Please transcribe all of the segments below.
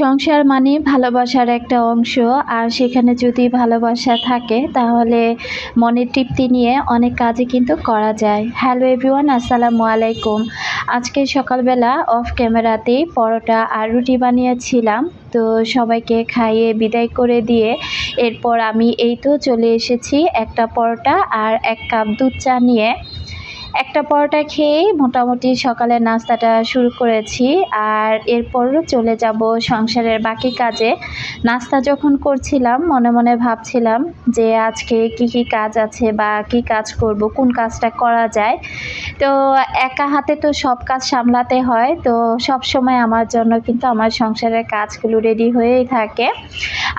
সংসার মানে ভালোবাসার একটা অংশ, আর সেখানে যদি ভালোবাসা থাকে, তাহলে মনের তৃপ্তি নিয়ে অনেক কাজই কিন্তু করা যায়। হ্যালো এভরিওয়ান আসসালামু আলাইকুম। আজকে সকালবেলা অফ ক্যামেরাতেই পরোটা আর রুটি বানিয়েছিলাম, তো সবাইকে খাইয়ে বিদায় করে দিয়ে এরপর আমি এই তো চলে এসেছি একটা পরোটা আর এক কাপ দুধ চা নিয়ে। একটা পরোটা খেয়েই মোটামুটি সকালের নাস্তাটা শুরু করেছি আর এরপর চলে যাব সংসারের বাকি কাজে। নাস্তা যখন করছিলাম, মনে মনে ভাবছিলাম যে আজকে কি কি কাজ আছে বা কি কাজ করব, কোন কাজটা করা যায়। তো একা হাতে তো সব কাজ সামলাতে হয়, তো সব সময় আমার জন্য কিন্তু আমার সংসারের কাজগুলো রেডি হয়েই থাকে।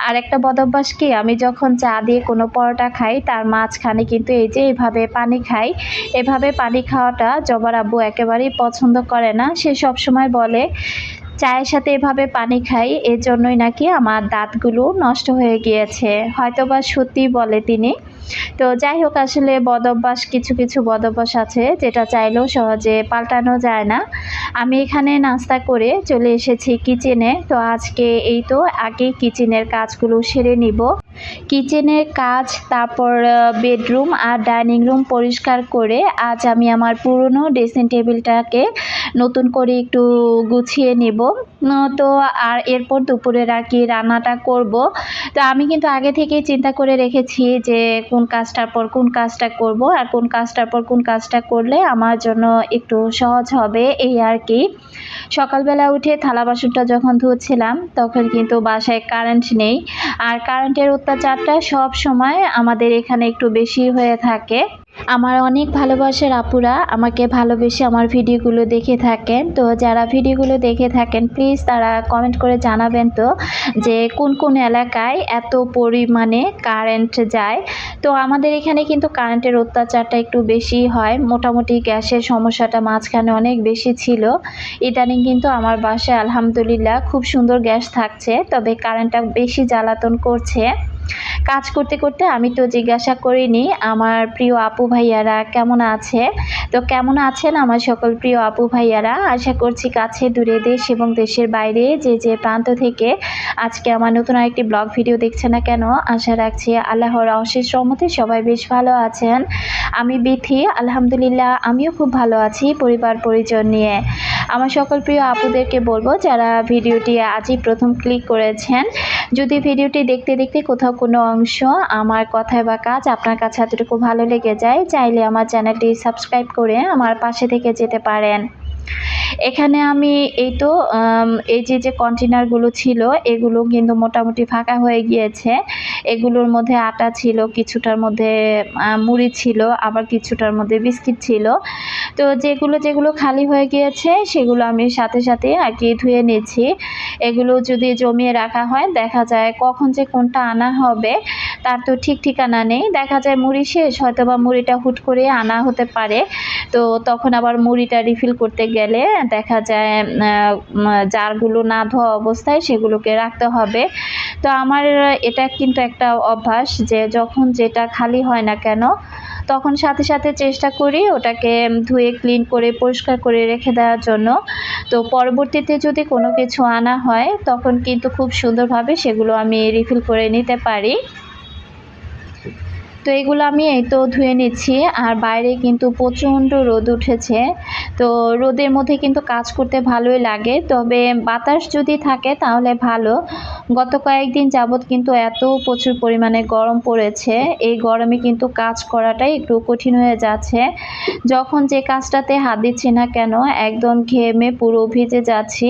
আর একটা বদভ্যাস কি, আমি যখন চা দিয়ে কোনো পরোটা খাই, তার মাঝখানে কিন্তু এই যে এভাবে পানি খাই, এভাবে পানি খাওয়াটা জবার আব্বু একেবারেই পছন্দ করে না। সে সব সময় বলে, চায়ের সাথে এভাবে পানি খাই, এর জন্যই নাকি আমার দাঁতগুলো নষ্ট হয়ে গিয়েছে। হয়তো বা সত্যি বলে তিনি। তো যাই হোক, আসলে বদভ্যাস, কিছু কিছু বদভ্যাস আছে যেটা চাইলেও সহজে পাল্টানো যায় না। আমি এখানে নাস্তা করে চলে এসেছি কিচেনে। তো আজকে এই তো, আগে কিচেনের কাজগুলো সেরে নিব। কিচেনের কাজ, তারপর বেডরুম আর ডাইনিং রুম পরিষ্কার করে আজ আমি আমার পুরনো ড্রেসিং টেবিলটাকে নতুন করে একটু গুছিয়ে নেব। তো আর এরপর দুপুরের আর কি রান্নাটা করব। তো আমি কিন্তু আগে থেকেই চিন্তা করে রেখেছি যে কোন কাজটার পর কোন কাজটা করব আর কোন কাজটার পর কোন কাজটা করলে আমার জন্য একটু সহজ হবে এই আর কি। সকালবেলা উঠে থালা বাসনটা যখন ধুচ্ছিলাম, তখন কিন্তু বাসায় কারেন্ট নেই। আর কারেন্টের অত্যাচারটা সব সময় আমাদের এখানে একটু বেশি হয়ে থাকে। আমার অনেক ভালোবাসার আপুরা আমাকে ভালোবেসে আমার ভিডিওগুলো দেখে থাকেন। তো যারা ভিডিওগুলো দেখে থাকেন প্লিজ তারা কমেন্ট করে জানাবেন তো যে কোন কোন এলাকায় এত পরিমাণে কারেন্ট যায়। তো আমাদের এখানে কিন্তু কারেন্টের অত্যাচারটা একটু বেশি হয়। মোটামুটি গ্যাসের সমস্যাটা মাঝখানে অনেক বেশি ছিল। ইদানিং কিন্তু আমার বাসায় আলহামদুলিল্লাহ খুব সুন্দর গ্যাস থাকছে, তবে কারেন্টটা বেশি জ্বালাতন করছে। কাজ করতে করতে আমি তো জিজ্ঞাসা করিনি, আমার প্রিয় আপু ভাইয়ারা কেমন আছে? তো কেমন আছেন আমার সকল প্রিয় আপু ভাইয়ারা? আশা করছি কাছে দূরে দেশ এবং দেশের বাইরে যে যে প্রান্ত থেকে আজকে আমার নতুন আরেকটি ব্লগ ভিডিও দেখছে না কেন, আশা রাখছি আল্লাহর অশেষ রহমতে সবাই বেশ ভালো আছেন। আমি বিথি, আলহামদুলিল্লাহ, আমিও খুব ভালো আছি পরিবার পরিজন নিয়ে। আমার সকল প্রিয় আপুদেরকে বলব, যারা ভিডিওটি আজই প্রথম ক্লিক করেছেন, যদি ভিডিওটি দেখতে দেখতে কোথাও কোনো অংশ আমার কথায় বা কাজ আপনার কাছে এতটুকু ভালো লেগে যায়, চাইলে আমার চ্যানেলটি সাবস্ক্রাইব করে আমার পাশে থেকে যেতে পারেন। এখানে আমি এই তো এই যে যে কন্টেনারগুলো ছিল, এগুলো কিন্তু মোটামুটি ফাঁকা হয়ে গিয়েছে। এগুলোর মধ্যে আটা ছিল, কিছুটার মধ্যে মুড়ি ছিল, আবার কিছুটার মধ্যে বিস্কিট ছিল। তো যেগুলো যেগুলো খালি হয়ে গিয়েছে, সেগুলো আমি সাথে সাথে আর কি ধুয়ে নিচ্ছি এগুলো যদি জমিয়ে রাখা হয়, দেখা যায় কখন যে কোনটা আনা হবে, তার তো ঠিক ঠিকানা নেই। দেখা যায় মুড়ি শেষ হয়তো বা মুড়িটা হুট করে আনা হতে পারে। তো তখন আবার মুড়িটা রিফিল করতে গেলে দেখা যায় জারগুলো না ধোয়া অবস্থায় সেগুলোকে রাখতে হবে। তো আমার এটা কিন্তু একটা অভ্যাস যে যখন যেটা খালি হয় না কেন, তখন সাথে সাথে চেষ্টা করি ওটাকে ধুয়ে ক্লিন করে, পরিষ্কার করে রেখে দেওয়ার জন্য। তো পরবর্তীতে যদি কোনো কিছু আনা হয়, তখন কিন্তু খুব সুন্দরভাবে সেগুলো আমি রিফিল করে নিতে পারি। তো এগুলো আমি এই তো ধুয়ে নিচ্ছি, আর বাইরে কিন্তু প্রচণ্ড রোদ উঠেছে। তো রোদের মধ্যে কিন্তু কাজ করতে ভালোই লাগে, তবে বাতাস যদি থাকে তাহলে ভালো। গত কয়েকদিন যাবৎ কিন্তু এত প্রচুর পরিমাণে গরম পড়েছে, এই গরমে কিন্তু কাজ করাটাই একটু কঠিন হয়ে যাচ্ছে। যখন যে কাজটাতে হাত দিচ্ছি না কেন, একদম ঘেমে পুরো ভিজে যাচ্ছি।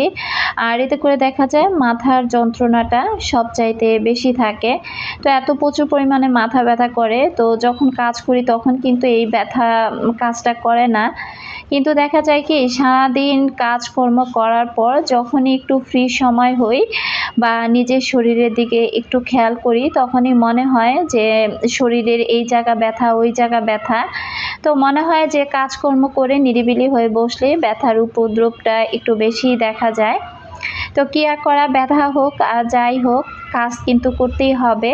আর এতে করে দেখা যায় মাথার যন্ত্রণাটা সবচাইতে বেশি থাকে। তো এত প্রচুর পরিমাণে মাথা ব্যথা করে তো যখন কাজ করি তখন কিন্তু এই ব্যথা কাজটা করে না। কিন্তু দেখা যায় কি, সারাদিন কাজকর্ম করার পর যখনই একটু ফ্রি সময় হই বা নিজের শরীরের দিকে একটু খেয়াল করি, তখনই মনে হয় যে শরীরের এই জায়গা ব্যথা, ওই জায়গা ব্যথা। তো মনে হয় যে কাজকর্ম করে নিরিবিলি হয়ে বসলে ব্যথার উপদ্রবটা একটু বেশি দেখা যায়। তো কি আর করা, ব্যথা হোক আর যাই হোক, কাজ কিন্তু করতেই হবে।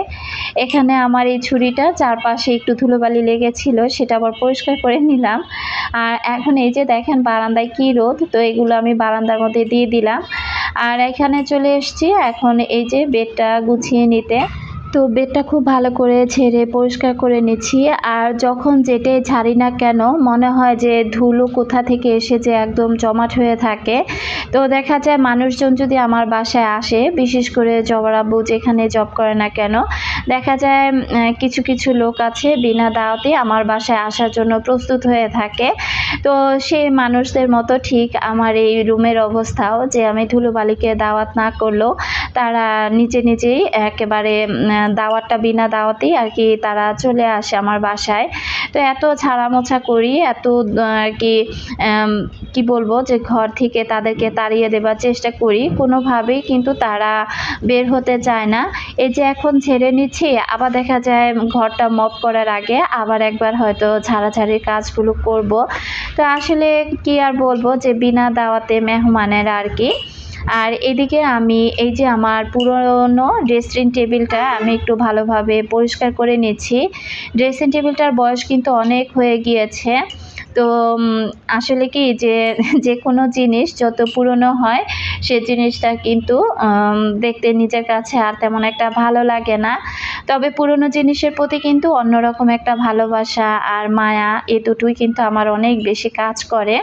এখানে আমার এই ছুরিটা, চারপাশে একটু ধুলোবালি লেগেছিল, সেটা আবার পরিষ্কার করে নিলাম। আর এখন এই যে দেখেন বারান্দায় কি রোদ, তো এগুলো আমি বারান্দার মধ্যে দিয়ে দিলাম। আর এখানে চলে এসছি এখন এই যে বেডটা গুছিয়ে নিতে। তো বেডটা খুব ভালো করে ছেড়ে পরিষ্কার করে নিচ্ছি। আর যখন যেটে ঝাড়ি না কেন, মনে হয় যে ধুলো কোথা থেকে এসে যে একদম জমাট হয়ে থাকে। তো দেখা যায় মানুষজন যদি আমার বাসায় আসে, বিশেষ করে জবরাবু যেখানে জব করে না কেন, দেখা যায় কিছু কিছু লোক আছে বিনা দাওয়াতে আমার বাসায় আসার জন্য প্রস্তুত হয়ে থাকে। তো সেই মানুষদের মতো ঠিক আমার এই রুমের অবস্থাও যে আমি ধুলোবালিকে দাওয়াত না করলেও তারা নিজে নিজেই একেবারে দাওয়াতটা বিনা দাওয়াতেই আর কি তারা চলে আসে আমার বাসায়। তো এত ছাড়া মোছা করি, এত আর কি কি বলব যে ঘর থেকে তাদেরকে তাড়িয়ে দেবার চেষ্টা করি। কোনোভাবেই কিন্তু তারা বের হতে চায় না। এই যে এখন ছেড়ে নিচ্ছি, আবার দেখা যায় ঘরটা মপ করার আগে আবার একবার হয়তো ছাড়াছাড়ির কাজগুলো করব। তো আসলে কি আর বলব যে বিনা দাওয়াতে মেহমানের আর কি আর এদিকে আমি এই যে আমার পুরনো ড্রেসিং টেবিলটা আমি একটু ভালোভাবে পরিষ্কার করে নিচ্ছি ড্রেসিং টেবিলটার বয়স কিন্তু অনেক হয়ে গিয়েছে। তো আসলে কি যে যে কোনো জিনিস যত পুরনো হয়, সে জিনিসটা কিন্তু দেখতে নিজের কাছে আর তেমন একটা ভালো লাগে না। তবে পুরনো জিনিসের প্রতি কিন্তু অন্যরকম একটা ভালোবাসা আর মায়া এ দুটোই কিন্তু আমার অনেক বেশি কাজ করে।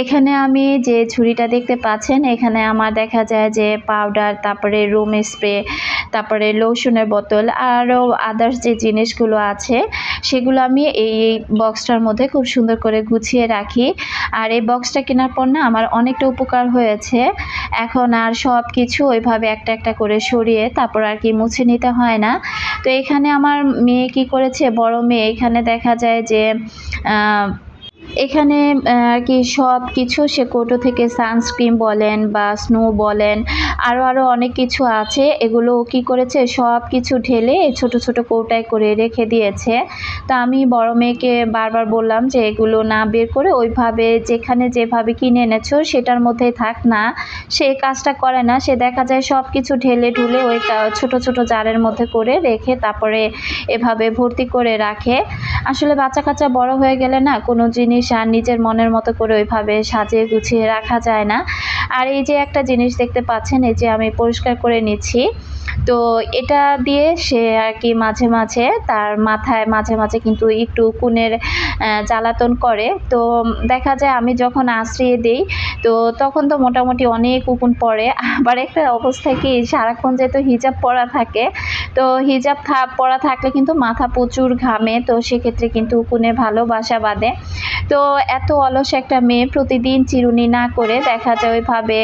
এখানে আমি যে ছুরিটা দেখতে পাচ্ছেন, এখানে আমার দেখা যায় যে পাউডার তারপরে রুম স্প্রে তারপরে লোশনের বোতল আরও আদার্স যে জিনিসগুলো আছে, সেগুলো আমি এই বক্সটার মধ্যে খুব সুন্দর করে গুছিয়ে রাখি। আর এই বক্সটা কেনার পর না আমার অনেকটা উপকার হয়েছে। এখন আর সব কিছু ওইভাবে একটা একটা করে সরিয়ে তারপর আর কি মুছে নিতে হয় না। তো এখানে আমার মেয়ে কি করেছে, বড় মেয়ে, এখানে দেখা যায় যে এখানে আর কি সব কিছু সে কোটো থেকে সানস্ক্রিন বলেন বা স্নো বলেন আরও আরও অনেক কিছু আছে। এগুলো কি করেছে? সব কিছু ঢেলে ছোট ছোট কৌটায় করে রেখে দিয়েছে। তা আমি বড় মেয়েকে বারবার বললাম যে এগুলো না বের করে ওইভাবে যেখানে যেভাবে কিনে এনেছো সেটার মধ্যে থাক না। সে কাজটা করে না, সে দেখা যায় সব কিছু ঢেলে ঢুলে ওই ছোট ছোট জারের মধ্যে করে রেখে তারপরে এভাবে ভর্তি করে রাখে। আসলে বাচ্চা কাচ্চা বড় হয়ে গেলে না কোনো জিনিস আর নিজের মনের মতো করে ওইভাবে সাজিয়ে গুছিয়ে রাখা যায় না। আর এই যে একটা জিনিস দেখতে পাচ্ছেন, এই যে আমি পরিষ্কার করে নিচ্ছি। তো এটা দিয়ে সে আর কি মাঝে মাঝে তার মাথায় মাঝে মাঝে কিন্তু একটু কুনের জ্বালাতন করে। তো দেখা যায় আমি যখন আশ্রিয়ে দিই, তো তখন তো মোটামুটি অনেক উকুন পড়ে। আবার একটা অবস্থায় কি, সারাক্ষণ যেহেতু হিজাব পরা থাকে, তো হিজাব পরা থাকলে কিন্তু মাথা প্রচুর ঘামে, তো সেক্ষেত্রে কিন্তু উকুনে ভালো বাসা বাঁধে। তো এত অলস একটা মেয়ে প্রতিদিন চিরুনি না করে দেখা যায় ওইভাবে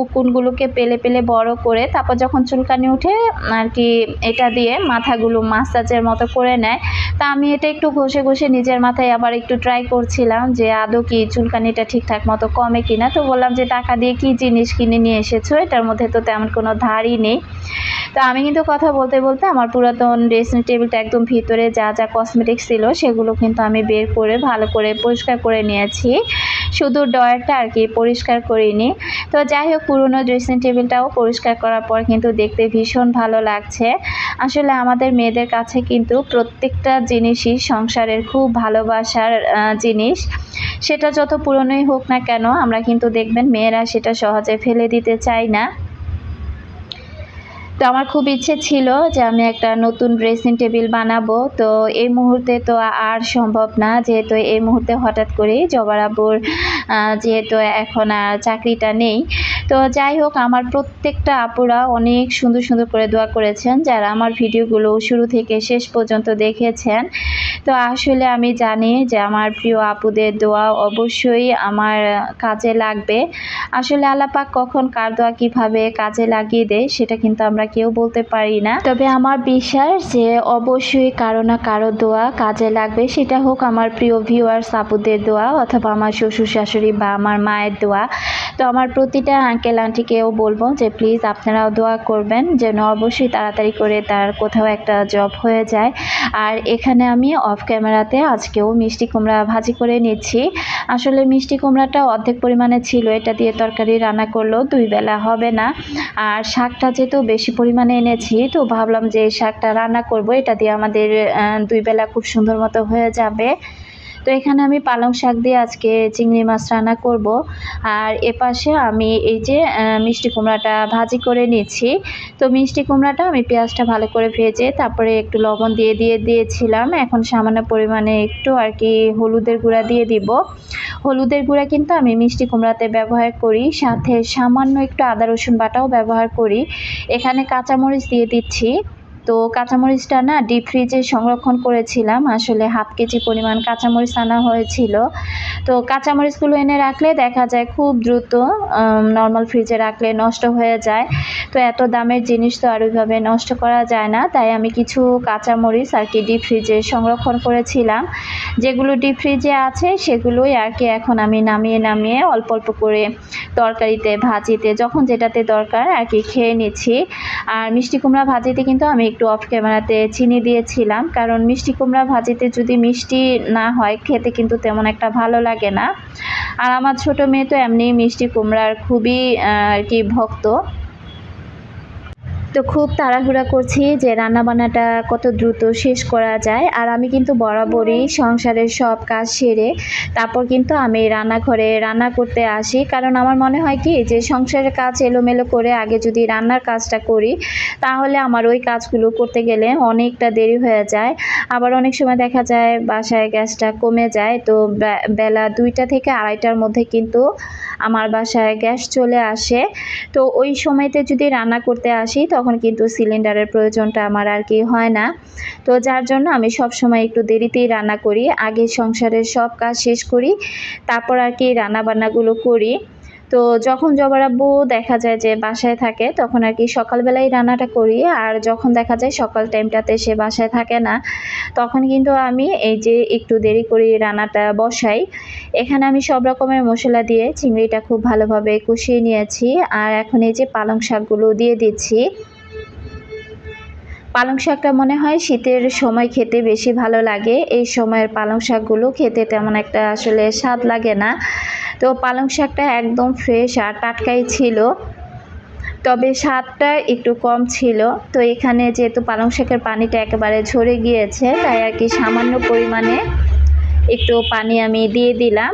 উকুনগুলোকে পেলে পেলে বড় করে, তারপর যখন চুলকানি উঠে আর কি এটা দিয়ে মাথাগুলো মাসাজের মতো করে নেয়। তা আমি এটা একটু ঘষে ঘষে নিজের মাথায় আবার একটু ট্রাই করছিলাম যে আদৌ কি চুলকানিটা ঠিকঠাক মতো কমে কিনা। তো বললাম যে টাকা দিয়ে কি জিনিস কিনে নিয়ে এসেছ? এটার মধ্যে তো তেমন কোনো ধারই নেই। তো আমি কিন্তু কথা বলতে বলতে আমার পুরাতন ড্রেসিং টেবিলটা একদম ভিতরে যা যা কসমেটিক্স ছিল সেগুলো কিন্তু আমি বের করে ভালো করে পরিষ্কার করে নিয়েছি। শুধু ডয়ারটা আর কি পরিষ্কার করিনি। তো যাই হোক, পুরনো ড্রেসিং টেবিলটাও পরিষ্কার করার পর কিন্তু দেখতে ভীষণ ভালো লাগছে। আসলে আমাদের মেয়েদের কাছে কিন্তু প্রত্যেকটা জিনিসই সংসারের খুব ভালোবাসার জিনিস। সেটা যত পুরনোই হোক না কেন, আমরা কিন্তু দেখবেন মেয়েরা সেটা সহজে ফেলে দিতে চাই না। তো আমার খুব ইচ্ছে ছিল যে আমি একটা নতুন ড্রেসিং টেবিল বানাবো। তো এই মুহূর্তে তো আর সম্ভব না, যেহেতু এই মুহূর্তে হঠাৎ করেই জবারাবুর যেহেতু এখন আর চাকরিটা নেই। তো যাই হোক, আমার প্রত্যেকটা আপুরা অনেক সুন্দর সুন্দর করে দোয়া করেছেন, যারা আমার ভিডিওগুলো শুরু থেকে শেষ পর্যন্ত দেখেছেন। তো আসলে আমি জানি যে আমার প্রিয় আপুদের দোয়া অবশ্যই আমার কাজে লাগবে। আসলে আলাপাক কখন কার দোয়া কীভাবে কাজে লাগিয়ে দেয় সেটা কিন্তু আমরা কেউ বলতে পারি না। তবে আমার বিশ্বাস যে অবশ্যই কারও না কারও দোয়া কাজে লাগবে, সেটা হোক আমার প্রিয় ভিউয়ার্স আপুদের দোয়া অথবা আমার শ্বশুর শাশুড়ি বা আমার মায়ের দোয়া। তো আমার প্রতিটা আঙ্কেল আন্টিকেও বলব যে প্লিজ আপনারাও দোয়া করবেন যেন অবশ্যই তাড়াতাড়ি করে তার কোথাও একটা জব হয়ে যায়। আর এখানে আমি অফ ক্যামেরাতে আজকেও মিষ্টি কুমড়া ভাজি করে নিচ্ছি। আসলে মিষ্টি কুমড়াটা অর্ধেক পরিমাণে ছিল, এটা দিয়ে তরকারি রান্না করলেও দুই বেলা হবে না। আর শাকটা যেহেতু বেশি পরিমাণে এনেছি, তো ভাবলাম যে শাকটা রান্না করব, এটা দিয়ে আমাদের দুই বেলা খুব সুন্দর মতো হয়ে যাবে। তো এখানে আমি পালং শাক দিয়ে আজকে চিংড়ি মাছ রান্না করব। আর এপাশে আমি এই যে মিষ্টি কুমড়াটা ভাজি করে নিচ্ছি। তো মিষ্টি কুমড়াটা আমি পেঁয়াজটা ভালো করে ভেজে তারপরে একটু লবণ দিয়ে দিয়ে দিয়েছিলাম। এখন সামান্য পরিমাণে একটু আর কি হলুদের গুঁড়া দিয়ে দিব। হলুদের গুঁড়া কিন্তু আমি মিষ্টি কুমড়াতে ব্যবহার করি। সাথে সামান্য একটু আদা রসুন বাটাও ব্যবহার করি। এখানে কাঁচামরিচ দিয়ে দিচ্ছি। তো কাঁচামরিচটা না ডিপ ফ্রিজে সংরক্ষণ করেছিলাম। আসলে হাফ কেজি পরিমাণ কাঁচামরিচ আনা হয়েছিল। তো কাঁচামরিচগুলো এনে রাখলে দেখা যায় খুব দ্রুত নর্মাল ফ্রিজে রাখলে নষ্ট হয়ে যায়। তো এত দামের জিনিস তো আর ওইভাবে নষ্ট করা যায় না। তাই আমি কিছু কাঁচামরিচ আর কি ডিপ ফ্রিজে সংরক্ষণ করেছিলাম। যেগুলো ডিপ ফ্রিজে আছে, সেগুলোই আর কি এখন আমি নামিয়ে নামিয়ে অল্প অল্প করে তরকারিতে, ভাজিতে, যখন যেটাতে দরকার আর কি খেয়ে নিচ্ছি। আর মিষ্টি কুমড়া ভাজিতে কিন্তু আমি একটু অফ ক্যামেরাতে চিনি দিয়েছিলাম, কারণ মিষ্টি কুমড়া ভাজিতে যদি মিষ্টি না হয়, খেতে কিন্তু তেমন একটা ভালো লাগে না। আর আমার ছোট মেয়ে তো এমনি মিষ্টি কুমড়ার খুবই আর কি ভক্ত। তো খুব তাড়াহুড়া করছি যে রান্নাবান্নাটা কত দ্রুত শেষ করা যায়। আর আমি কিন্তু বরাবরই সংসারের সব কাজ সেরে তারপর কিন্তু আমি রান্নাঘরে রান্না করতে আসি। কারণ আমার মনে হয় কি যে সংসারের কাজ এলোমেলো করে আগে যদি রান্নার কাজটা করি, তাহলে আমার ওই কাজগুলো করতে গেলে অনেকটা দেরি হয়ে যায়। আবার অনেক সময় দেখা যায় বাসায় গ্যাসটা কমে যায়। তো বেলা দুইটা থেকে আড়াইটার মধ্যে কিন্তু আমার বাসায় গ্যাস চলে আসে। তো ওই সময়তে যদি রান্না করতে আসি, তখন কিন্তু সিলিন্ডারের প্রয়োজনটা আমার আর কি হয় না। তো যার জন্য আমি সব সময় একটু দেরিতেই রান্না করি, আগে সংসারের সব কাজ শেষ করি, তারপর আর কি রান্না বান্নাগুলো করি। তো যখন জবরাব্বু দেখা যায় যে বাসায় থাকে, তখন আর কি সকালবেলায় রান্নাটা করি, আর যখন দেখা যায় সকাল টাইমটাতে সে বাসায় থাকে না, তখন কিন্তু আমি এই যে একটু দেরি করে রান্নাটা বসাই। এখানে আমি সব রকমের মশলা দিয়ে চিংড়িটা খুব ভালোভাবে কষিয়ে নিয়েছি, আর এখন এই যে পালং শাকগুলো দিয়ে দিচ্ছি। পালং শাকটা মনে হয় শীতের সময় খেতে বেশি ভালো লাগে। এই সময়ের পালং শাকগুলো খেতে তেমন একটা আসলে স্বাদ লাগে না। তো পালং শাকটা একদম ফ্রেশ আর টাটকাই ছিল। তবে স্বাদটা একটু কম ছিল। তো এখানে যেহেতু পালং শাকের পানিটা একেবারে ঝরে গিয়েছে, তাই আর কি সামান্য পরিমাণে একটু পানি আমি দিয়ে দিলাম।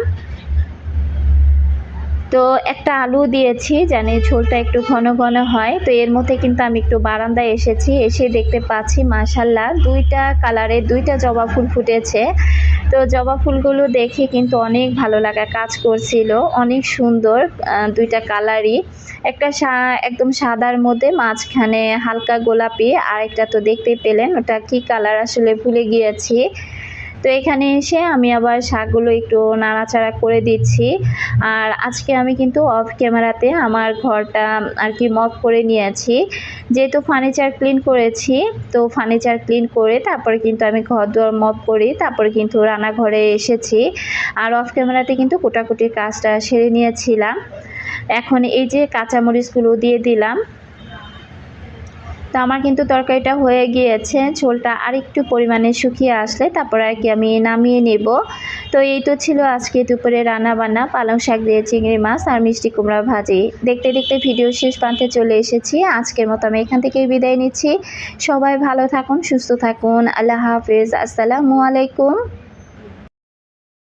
তো একটা আলু দিয়েছি, জানি ঝোলটা একটু ঘন ঘন হয়, তো এর মধ্যে কিন্তু আমি একটু বারান্দায় এসেছি, এসে দেখতে পাচ্ছি মাশাল্লাহ দুইটা কালারে দুইটা জবা ফুল ফুটেছে। তো জবা ফুলগুলো দেখে কিন্তু অনেক ভালো লাগা কাজ করছিল, অনেক সুন্দর দুইটা কালারই। একটা একদম সাদার মধ্যে, মাঝখানে হালকা গোলাপি আর একটা তো দেখতেই পেলেন, ওটা কি কালার আসলে ভুলে গিয়েছি। তো এখানে এসে আমি আবার শাকগুলো একটু নাড়াচাড়া করে দিচ্ছি। আর আজকে আমি কিন্তু অফ ক্যামেরাতে আমার ঘরটা আর কি মপ করে নিয়েছি। যেহেতু ফার্নিচার ক্লিন করেছি, তো ফার্নিচার ক্লিন করে তারপরে কিন্তু আমি ঘর দুয়ার মপ করি, তারপরে কিন্তু রান্নাঘরে এসেছি। আর অফ ক্যামেরাতে কিন্তু কোটাকুটির কাজটা সেরে নিয়েছিলাম। এখন এই যে কাঁচামরিচগুলো দিয়ে দিলাম তো আমার কিন্তু তরকারিটা হয়ে গিয়েছে। ঝোলটা আরেকটু পরিমাণে শুকিয়ে আসলে তারপর আর কি আমি নামিয়ে নেব। তো এই তো ছিল আজকে দুপুরে রান্না বান্না পালং শাক দিয়ে চিংড়ি মাছ আর মিষ্টি কুমড়া ভাজি। দেখতে দেখতে ভিডিও শেষ প্রান্তে চলে এসেছি। আজকের মতো আমি এখান থেকেই বিদায় নিচ্ছি। সবাই ভালো থাকুন, সুস্থ থাকুন। আল্লাহ হাফিজ। আসসালামু আলাইকুম।